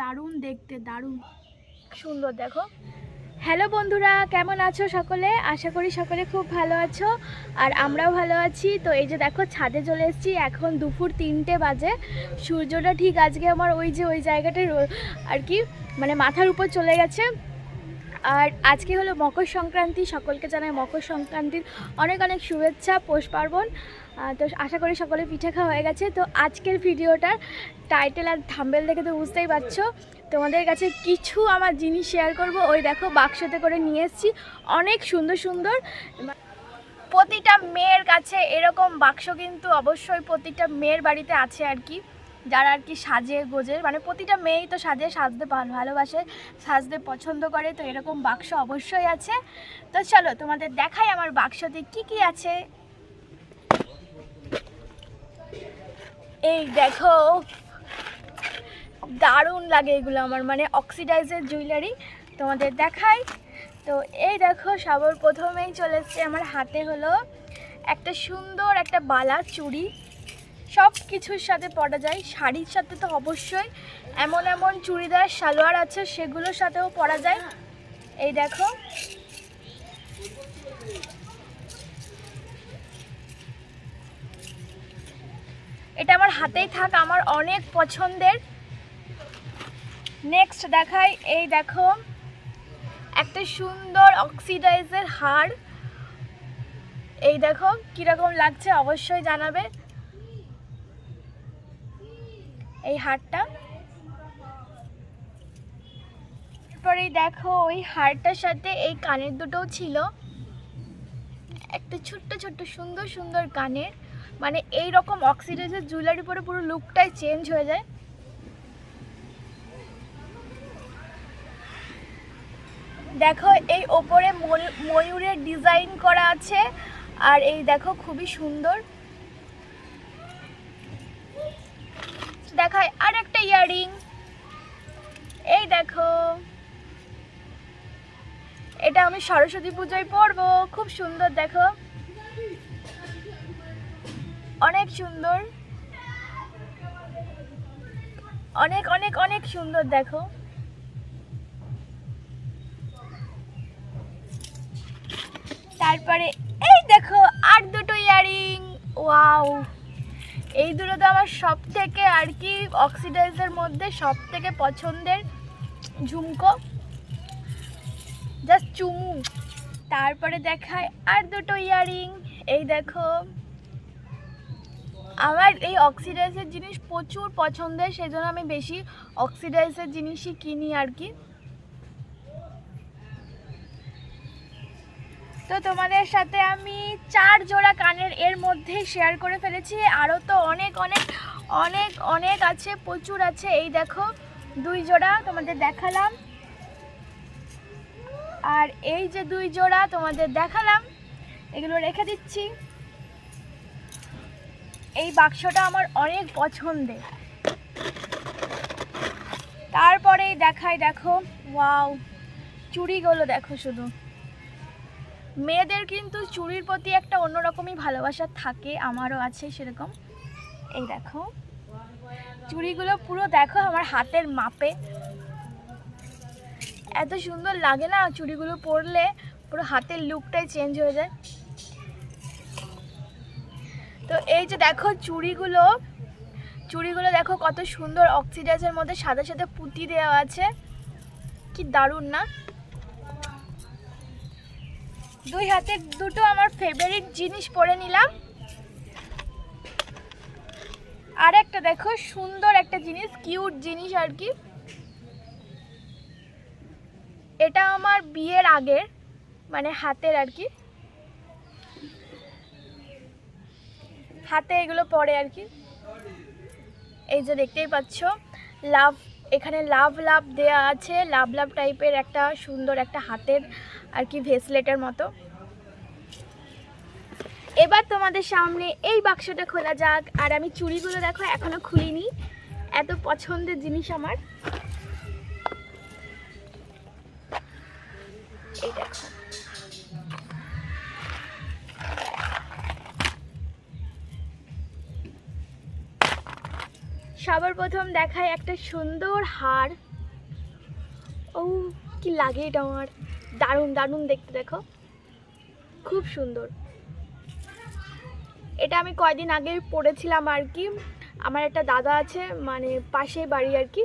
দারুণ দেখতে, দারুণ। সুন্দর, দেখো। হ্যালো বন্ধুরা, কেমন আছো সকলে? আশা করি সকলে খুব ভালো আছো, আর আমরাও ভালো আছি। তো এই যে দেখো, ছাদে চলে এসেছি। এখন দুপুর তিনটে বাজে। সূর্যটা ঠিক আজকে আমার ওই যে ওই জায়গাটায় আর কি মানে মাথার উপর চলে গেছে। আর আজকে হলো মকর সংক্রান্তি। সকলকে জানাই মকর সংক্রান্তির অনেক অনেক শুভেচ্ছা, পৌষ পার্বণ। তো আশা করি সকলে পিঠে খাওয়া হয়ে গেছে। তো আজকের ভিডিওটার টাইটেল আর থাম্বেল দেখে তো বুঝতেই পারছ। তোমাদের কাছে কিছু আমার জিনিস শেয়ার করব। ওই দেখো, বাক্সতে করে নিয়ে এসেছি। অনেক সুন্দর সুন্দর। প্রতিটা মেয়ের কাছে এরকম বাক্স কিন্তু অবশ্যই প্রতিটা মেয়ের বাড়িতে আছে আর কি। যারা আর কি সাজে গোজে মানে প্রতিটা মেয়েই তো সাজে, সাজতে ভালো- ভালোবাসে, সাজতে পছন্দ করে, তো এরকম বাক্স অবশ্যই আছে। তো চলো তোমাদের দেখাই আমার বাক্সতে কি কি আছে। এই দেখো, দারুণ লাগে এগুলো আমার মানে অক্সিডাইজের জুয়েলারি তোমাদের দেখাই। তো এই দেখো, সবার প্রথমেই চলে আমার হাতে হলো একটা সুন্দর একটা বালা চুড়ি। সব কিছুর সাথে পরা যায়, শাড়ির সাথে তো অবশ্যই। এমন এমন চুড়িদার, সালোয়ার আছে, সেগুলোর সাথেও পরা যায়। এই দেখো এটা আমার হাতেই থাক, আমার অনেক পছন্দের। নেক্সট দেখাই, এই দেখো, একটা সুন্দর অক্সিডাইজের হার এই দেখো, কীরকম লাগছে অবশ্যই জানাবে। এই হারটা তারপরেই দেখো, ওই হারটার সাথে এই কানের দুটোও ছিল। একটা ছোট্ট ছোট্ট, সুন্দর সুন্দর কানের। মানে এই রকম অক্সিডাইজের জুয়েলারি পরে পুরো লুকটাই চেঞ্জ হয়ে যায়। দেখো, এই ওপরে ময়ূ- ময়ূরের ডিজাইন করা আছে, আর এই দেখো খুবই সুন্দর। দেখায় আর একটা ইয়ারিং এই দেখো। এটা আমি সরস্বতী পুজোয় পরবো, খুব সুন্দর, দেখো। অনেক সুন্দর। অনেক অনেক অনেক সুন্দর, দেখো। তারপরে, এই দেখো, আর দুটো ইয়ারিং। ওয়াও! এই দুটো তো আমার সব থেকে আর কি অক্সিডাইজের মধ্যে সব থেকে পছন্দের। ঝুমকো। জাস্ট চুমু। তারপরে দেখায় আর দুটো ইয়ারিং। এই দেখো। আমার এই অক্সিডাইজের জিনিস প্রচুর পছন্দের সেই জন্য আমি বেশি অক্সিডাইজের জিনিসই কিনি আর কি। তো তোমাদের সাথে আমি চার জোড়া কানের এর মধ্যে শেয়ার করে ফেলেছি। আরও তো অনেক অনেক অনেক অনেক আছে, প্রচুর আছে। এই দেখো, দুই জোড়া তোমাদের দেখালাম। আর এই যে দুই জোড়া তোমাদের দেখালাম, এগুলো রেখে দিচ্ছি। এই বাক্সটা আমার অনেক পছন্দের। তারপরেই দেখাই দেখো, ওয়াও, চুড়িগুলো দেখো শুধু। মেয়েদের কিন্তু চুড়ির প্রতি একটা অন্যরকমই ভালোবাসা থাকে, আমারও আছে সেরকম। এই দেখো, চুড়িগুলো পুরো দেখো আমার হাতের মাপে। এত সুন্দর লাগে না চুড়িগুলো পরলে, পুরো হাতের লুকটাই চেঞ্জ হয়ে যায়। তো এই যে দেখো চুড়িগুলো চুড়িগুলো দেখো কত সুন্দর অক্সিডাইজের মধ্যে সাদা সাদা পুঁতি দেওয়া আছে। কি দারুণ না? দুই হাতে দুটো আমার ফেভারিট জিনিস পরে নিলাম। আর একটা দেখো, সুন্দর একটা জিনিস কিউট জিনিস আর কি। এটা আমার বিয়ের আগের মানে হাতের আর কি। হাতে এগুলো পরে আর কি। এই যে দেখতেই পাচ্ছ, লাভ, এখানে লাভ লাভ দেয়া আছে। লাভ লাভ টাইপের একটা সুন্দর একটা হাতের আর কি ভেসলেটের মতো। এবার তোমাদের সামনে এই বাক্সটা খোলা যাক। আর আমি চুড়িগুলো দেখো এখনও খুলিনি। এত পছন্দের জিনিস আমার। সবার প্রথম দেখায় একটা সুন্দর হার। ও, কি লাগে এটা আমার। দারুণ দারুণ দেখতে দেখো। খুব সুন্দর। এটা আমি কয়দিন আগে পড়েছিলাম আর কি। আমার একটা দাদা আছে মানে পাশে বাড়ি আর কি।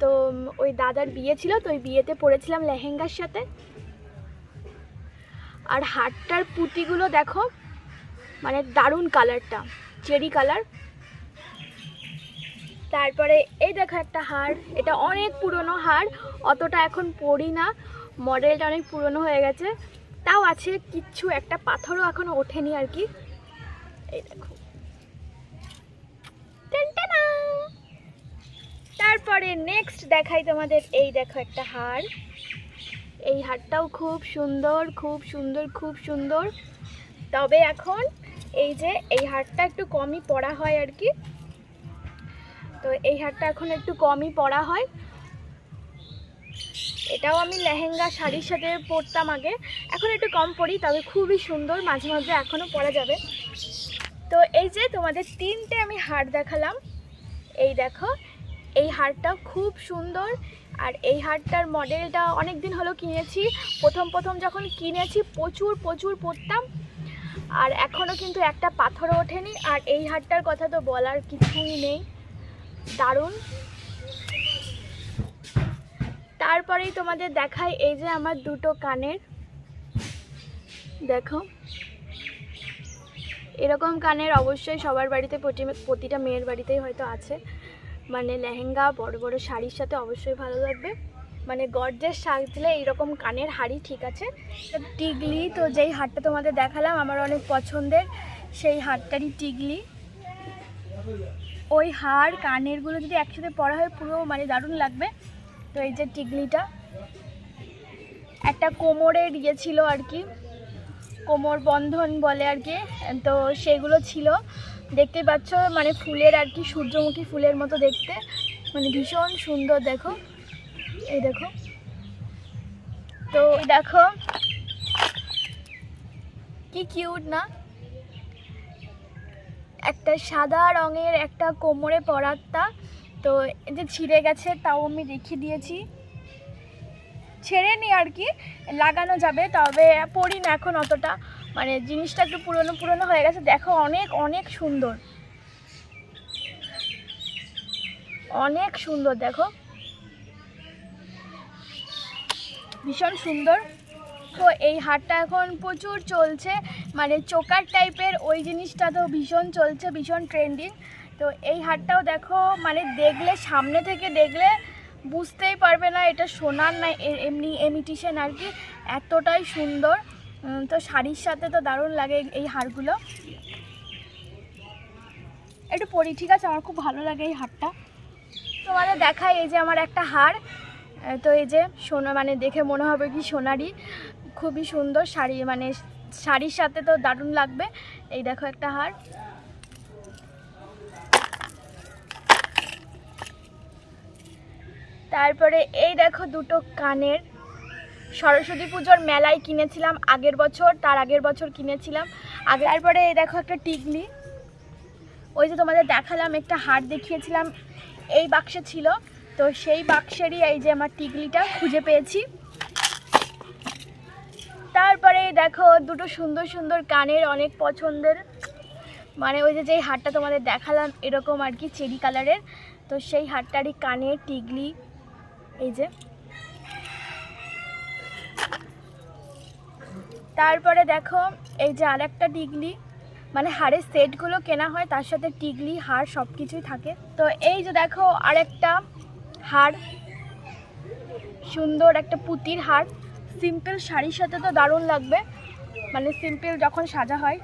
তো ওই দাদার বিয়ে ছিল, তো ওই বিয়েতে পড়েছিলাম লেহেঙ্গার সাথে। আর হারটার পুঁতিগুলো দেখো মানে দারুণ কালারটা চেরি কালার তারপরে এই দেখো একটা হার এটা অনেক পুরনো হার অতটা এখন পড়ি না, মডেলটা অনেক পুরনো হয়ে গেছে। তাও আছে কিচ্ছু, একটা পাথরও এখনও ওঠেনি আর কি। এই দেখো। তারপরে নেক্সট দেখাই তোমাদের, এই দেখো একটা হার এই হারটাও খুব সুন্দর খুব সুন্দর খুব সুন্দর। তবে এখন এই যে, এই হারটা একটু কমই পড়া হয় আর কি। তো এই হারটা এখন একটু কমই পরা হয়। এটাও আমি লেহেঙ্গা শাড়ির সাথে পরতাম আগে। এখন একটু কম পরি, তবে খুবই সুন্দর, মাঝে মাঝে এখনও পরা যাবে। তো এই যে তোমাদের তিনটে আমি হার দেখালাম। এই দেখো, এই হারটা খুব সুন্দর। আর এই হারটার মডেলটা অনেক দিন হলো কিনেছি। প্রথম প্রথম যখন কিনেছি, প্রচুর প্রচুর পরতাম। আর এখনও কিন্তু একটা পাথরও ওঠেনি। আর এই হারটার কথা তো বলার কিছুই নেই। দারুণ। তারপরেই তোমাদের দেখাই এই যে আমার দুটো কানের। দেখো। এরকম কানের অবশ্যই সবার বাড়িতে, প্রতি- প্রতিটা মেয়ের বাড়িতেই হয়তো আছে। মানে লেহেঙ্গা, বড় বড় শাড়ির সাথে অবশ্যই ভালো লাগবে। মানে গর্জের সাজলে এইরকম কানের হাড়ি ঠিক আছে। তো টিগলি, তো যেই হারটা তোমাদের দেখালাম, আমার অনেক পছন্দের, সেই হারটারই টিগলি। ওই হার কানেরগুলো যদি একসাথে পরা হয়, পুরো মানে দারুণ লাগবে। তো এই যে টিগলিটা একটা কোমরের ইয়ে ছিল আর কি, কোমর বন্ধন বলে আর কি, তো সেগুলো ছিল। দেখতে পাচ্ছ মানে ফুলের আর কি, সূর্যমুখী ফুলের মতো দেখতে। মানে ভীষণ সুন্দর, দেখো। এই দেখো। তো দেখো, কি কিউট না? একটা সাদা রঙের একটা কোমরে পরাত্তা তো যে ছিঁড়ে গেছে, তাও আমি রেখে দিয়েছি। ছেড়ে নি আর কি, লাগানো যাবে, তবে পরি না এখন অতটা। মানে জিনিসটা একটু পুরনো পুরনো হয়ে গেছে, দেখো অনেক অনেক সুন্দর। অনেক সুন্দর, দেখো। ভীষণ সুন্দর। তো এই হারটা এখন প্রচুর চলছে। মানে চোকার টাইপের ওই জিনিসটা তো ভীষণ চলছে, ভীষণ ট্রেন্ডিং তো এই হারটাও দেখো মানে দেখলে, সামনে থেকে দেখলে বুঝতেই পারবে না, এটা সোনার না এমনি এমিটিশন আর কি, এতটাই সুন্দর। তো শাড়ির সাথে তো দারুণ লাগে এই- হারগুলো। একটু পরি, ঠিক আছে? আমার খুব ভালো লাগে এই হারটা। তোমাদের দেখায় এই যে আমার একটা হার। তো এই যে সোনা মানে দেখে মনে হবে কি সোনারি খুবই সুন্দর শাড়ি মানে শাড়ির সাথে তো দারুণ লাগবে। এই দেখো একটা হার। তারপরে এই দেখো দুটো কানের। সরস্বতী পুজোর মেলায় কিনেছিলাম আগের বছর, তার আগের বছর কিনেছিলাম। আগে তারপরে এই দেখো একটা টিকলি। ওই যে তোমাদের দেখালাম, একটা হার দেখিয়েছিলাম। এই বাক্সে ছিল। তো সেই বাক্সেরই এই যে আমার টিকলিটা খুঁজে পেয়েছি। তারপরে দেখো, দুটো সুন্দর সুন্দর কানের অনেক পছন্দের। মানে ওই যে যেই হারটা তোমাদের দেখালাম, এরকম আর কি চেরি কালারের। তো সেই হারটারই কানের টিগলি, এই যে। তারপরে দেখো, এই যে আর একটা টিগলি মানে হাড়ের সেটগুলো কেনা হয়, তার সাথে টিগলি, হার সব কিছুই থাকে। তো এই যে দেখো, আরেকটা হার, সুন্দর একটা পুতির হার। সিম্পল শাড়ির সাথে তো দারুণ লাগবে। মানে সিম্পল যখন সাজা হয়।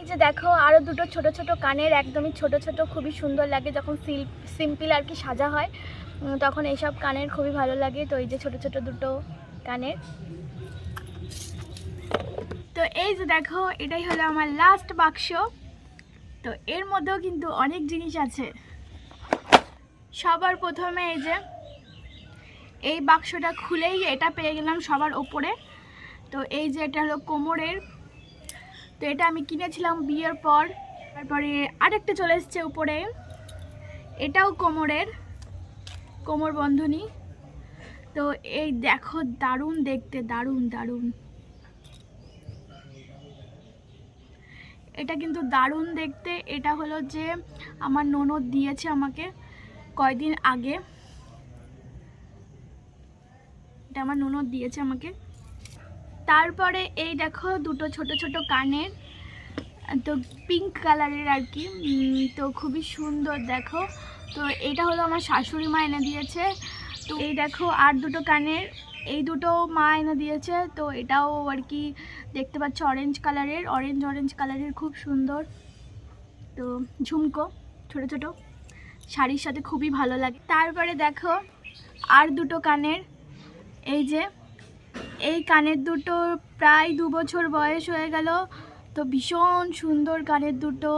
এই যে দেখো আরও দুটো ছোট ছোট কানের, একদমই ছোট ছোট, খুবই সুন্দর লাগে যখন সিম্পল আর কি সাজা হয়। তখন এইসব কানের খুবই ভালো লাগে। তো এই যে ছোট ছোট দুটো কানের। তো এই যে দেখো, এটাই হলো আমার লাস্ট বাক্স। তো এর মধ্যেও কিন্তু অনেক জিনিস আছে। সবার প্রথমে এই যে এই বাক্সটা খুলেই এটা পেয়ে গেলাম সবার ওপরে। তো এই যে এটা হলো কোমরের। তো এটা আমি কিনেছিলাম বিয়ের পর। তারপরে আরেকটা চলে এসছে উপরে। এটাও কোমরের, কোমর বন্ধনী। তো এই দেখো দারুণ দেখতে, দারুণ দারুণ। এটা কিন্তু দারুণ দেখতে। এটা হলো যে আমার ননদ দিয়েছে আমাকে কয়দিন আগে। এটা আমার ননদ দিয়েছে আমাকে। তারপরে এই দেখো দুটো ছোট ছোট কানের, তো পিঙ্ক কালারের আর কি তো খুবই সুন্দর দেখো। তো এটা হলো আমার শাশুড়ি মা এনে দিয়েছে। তো এই দেখো আর দুটো কানের, এই দুটো মা এনে দিয়েছে। তো এটাও আর কি দেখতে পাচ্ছ অরেঞ্জ কালারের অরেঞ্জ অরেঞ্জ কালারের খুব সুন্দর। তো ঝুমকো, ছোট ছোট, শাড়ির সাথে খুবই ভালো লাগে। তারপরে দেখো আর দুটো কানের এই যে, এই কানের দুটো প্রায় দু বছর বয়স হয়ে গেল, তো ভীষণ সুন্দর কানের দুটো।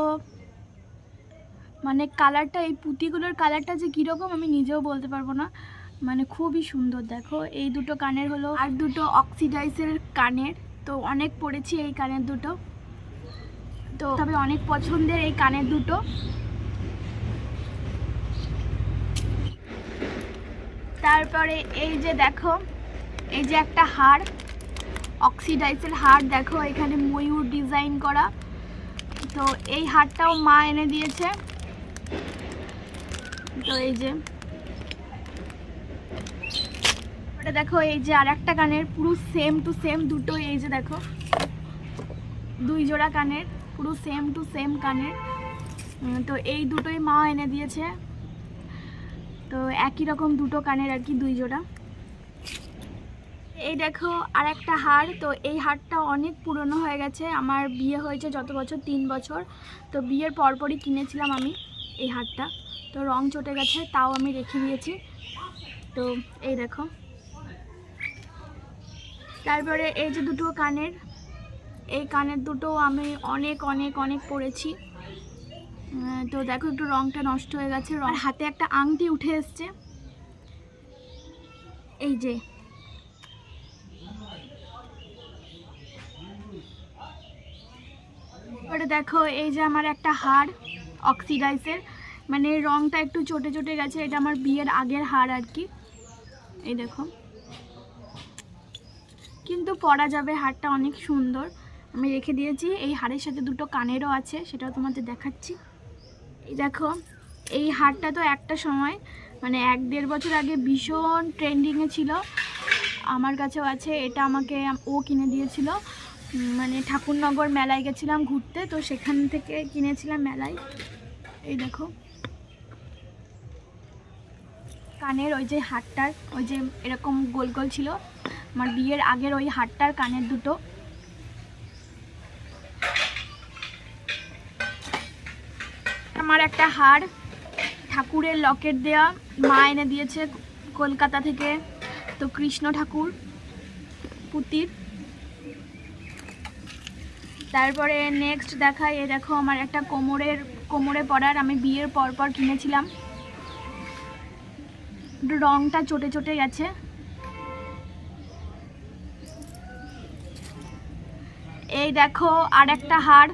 মানে কালারটা, এই পুঁতিগুলোর কালারটা যে কীরকম আমি নিজেও বলতে পারব না। মানে খুবই সুন্দর, দেখো, এই দুটো কানের হলো। আর দুটো অক্সিডাইজের কানের, তো অনেক পড়েছি এই কানের দুটো। তো তবে অনেক পছন্দের এই কানের দুটো। তারপরে এই যে দেখো এই যে একটা হার অক্সিডাইজের হার দেখো এখানে ময়ূর ডিজাইন করা। তো এই হারটাও মা এনে দিয়েছে। তো এই যে, ওটা দেখো, এই যে আর একটা কানের, পুরো সেম টু সেম দুটো, এই যে দেখো, দুই জোড়া কানের, পুরো সেম টু সেম কানের। তো এই দুটোই মা এনে দিয়েছে। তো একই রকম দুটো কানের আর কি, দুই জোড়া। এই দেখো আর একটা হার, তো এই হারটা অনেক পুরনো হয়ে গেছে। আমার বিয়ে হয়েছে যত বছর? তিন বছর। তো বিয়ের পরপরই কিনেছিলাম আমি এই হারটা। তো রং চটে গেছে, তাও আমি রেখে দিয়েছি। তো এই দেখো। তারপরে এই যে দুটো কানের, এই কানের দুটো আমি অনেক অনেক অনেক পরেছি। তো দেখো একটু রংটা নষ্ট হয়ে গেছে। হাতে একটা আংটি উঠে এসছে। এই যে ওটা দেখো, এই যে আমার একটা হার অক্সিডাইসের। মানে রংটা একটু চটে চটে গেছে, এটা আমার বিয়ের আগের হার আর কি। এই দেখো। কিন্তু পরা যাবে হারটা অনেক সুন্দর। আমি রেখে দিয়েছি, এই হারের সাথে দুটো কানেরও আছে, সেটাও তোমাদের দেখাচ্ছি। এই দেখো, এই হারটা তো একটা সময় মানে এক দেড় বছর আগে ভীষণ ট্রেন্ডিংয়ে ছিল। আমার কাছেও আছে, এটা আমাকে ও কিনে দিয়েছিল। মানে ঠাকুরনগর মেলায় গেছিলাম ঘুরতে, তো সেখান থেকে কিনেছিলাম মেলায়। এই দেখো। কানের ওই যে হারটার ওই যে এরকম গোল গোল ছিল, আমার বিয়ের আগের ওই হারটার কানের দুটো। আমার একটা হার, ঠাকুরের লকেট দেয়া, মা এনে দিয়েছে কলকাতা থেকে, তো কৃষ্ণ ঠাকুর, পুতির। তারপরে নেক্সট দেখাই, এ দেখো আমার একটা কোমরের, কোমরে পড়ার আমি বিয়ের পর পর কিনেছিলাম রংটা চটে চটে গেছে। এই দেখো আর একটা হার।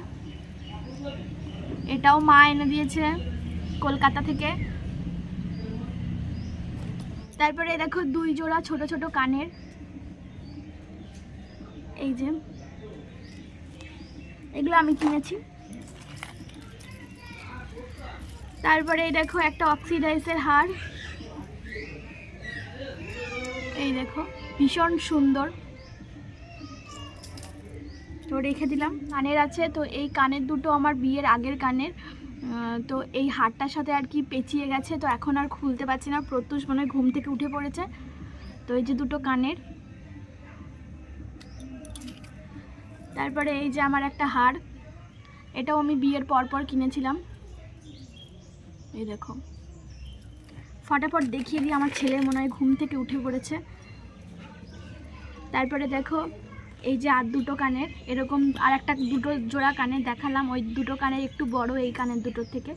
এটাও মা এনে দিয়েছে কলকাতা থেকে। তারপরে দেখো দুই জোড়া ছোট ছোট কানের। এই যে। এগুলো আমি কিনেছি। তারপরে এই দেখো একটা অক্সিডাইসের হার। এই দেখো, ভীষণ সুন্দর। তো রেখে দিলাম। কানের আছে, তো এই কানের দুটো আমার বিয়ের আগের কানের। তো এই হারটার সাথে আর কি পেঁচিয়ে গেছে, তো এখন আর খুলতে পারছি না। প্রত্যুষ মনে ঘুম থেকে উঠে পড়েছে। তো এই যে দুটো কানের। তারপরে এই যে আমার একটা হার, এটাও আমি বিয়ের পর পর কিনেছিলাম। এই দেখো। ফটাফট দেখিয়ে দিই, আমার ছেলে মনে হয় ঘুম থেকে উঠে পড়েছে। তারপরে দেখো, এই যে আর দুটো কানের, এরকম আর একটা দুটো জোড়া কানের দেখালাম, ওই দুটো কানের একটু বড়, এই কানের দুটোর থেকে।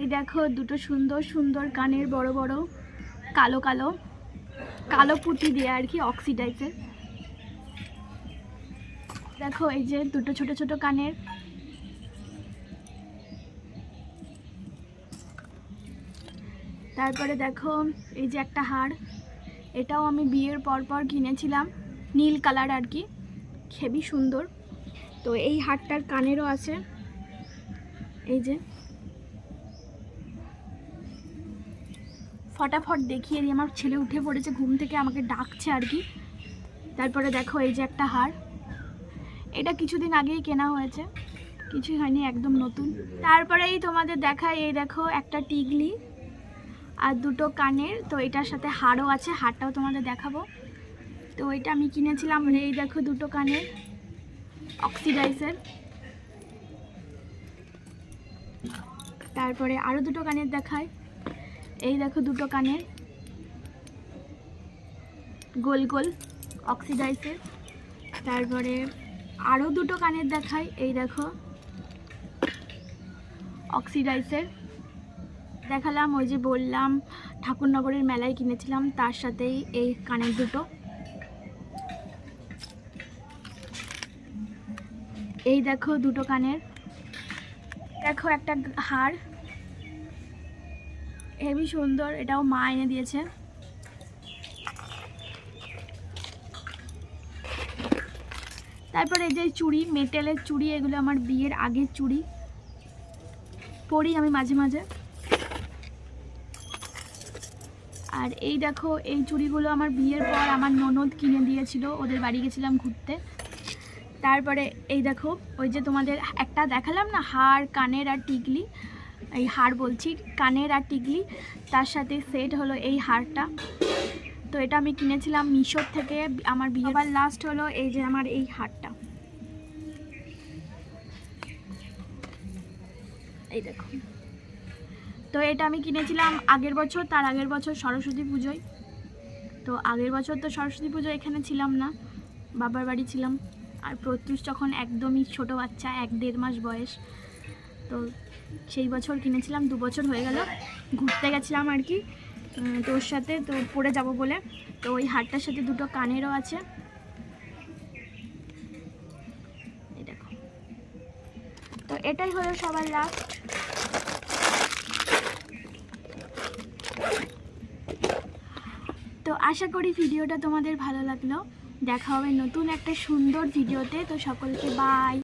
এই দেখো, দুটো সুন্দর সুন্দর কানের, বড় বড়, কালো কালো কালো পুঁতি দিয়ে আর কি অক্সিডাইজের দেখো, এই যে দুটো ছোট ছোট কানের। তারপরে দেখো, এই যে একটা হাড়। এটাও আমি বিয়ের পরপর কিনেছিলাম নীল কালার আর কি। খেবি সুন্দর। তো এই হাড়টার কানেরও আছে। এই যে। ফটাফট দেখিয়ে আমার ছেলে উঠে পড়েছে, ঘুম থেকে আমাকে ডাকছে আর কি। তারপরে দেখো, এই যে একটা হাড়। এটা কিছুদিন আগেই কেনা হয়েছে। কিছুই হয়নি, একদম নতুন। তারপরেই তোমাদের দেখায় এই দেখো, একটা টিগলি আর দুটো কানের। তো এটার সাথে হারও আছে, হাড়টাও তোমাদের দেখাবো। তো এটা আমি কিনেছিলাম, এই দেখো, দুটো কানের অক্সিডাইসের তারপরে আরও দুটো কানের দেখায় এই দেখো, দুটো কানের গোল গোল অক্সিডাইসের তারপরে আরও দুটো কানের দেখাই। এই দেখো। অক্সিডাইসের। দেখালাম, ওই যে বললাম, ঠাকুরনগরের মেলায় কিনেছিলাম, তার সাথেই এই কানের দুটো। এই দেখো, দুটো কানের। দেখো, একটা হার। হেভি সুন্দর, এটাও মা এনে দিয়েছে। তারপরে এই যে চুড়ি, মেটেলের চুড়ি, এগুলো আমার বিয়ের আগের চুড়ি। পরি আমি মাঝে মাঝে। আর এই দেখো, এই চুড়িগুলো আমার বিয়ের পর আমার ননদ কিনে দিয়েছিল, ওদের বাড়ি গেছিলাম ঘুরতে। তারপরে এই দেখো, ওই যে তোমাদের একটা দেখালাম না, হার, কানের আর টিকলি? এই হার বলছি, কানের আর টিকলি, তার সাথে সেট হলো এই হারটা। তো এটা আমি কিনেছিলাম মিশোর থেকে, আমার বিয়ে আবার লাস্ট হলো এই যে আমার এই হারটা। এই দেখো। তো এটা আমি কিনেছিলাম আগের বছর, তার আগের বছর সরস্বতী পুজোয়। তো আগের বছর তো সরস্বতী পুজো এখানে ছিলাম না, বাবার বাড়ি ছিলাম। আর প্রত্যুষ যখন একদমই ছোট বাচ্চা, এক দেড় মাস বয়স, তো সেই বছর কিনেছিলাম, দু বছর হয়ে গেল। ঘুরতে গেছিলাম আর কি তোর সাথে, তো পরে যাব বলে। তো ওই হারটার সাথে দুটো কানেরও আছে। তো এটাই হলো সবার লাস্ট তো আশা করি ভিডিওটা তোমাদের ভালো লাগল। দেখা হবে নতুন একটা সুন্দর ভিডিওতে। তো সকলকে বাই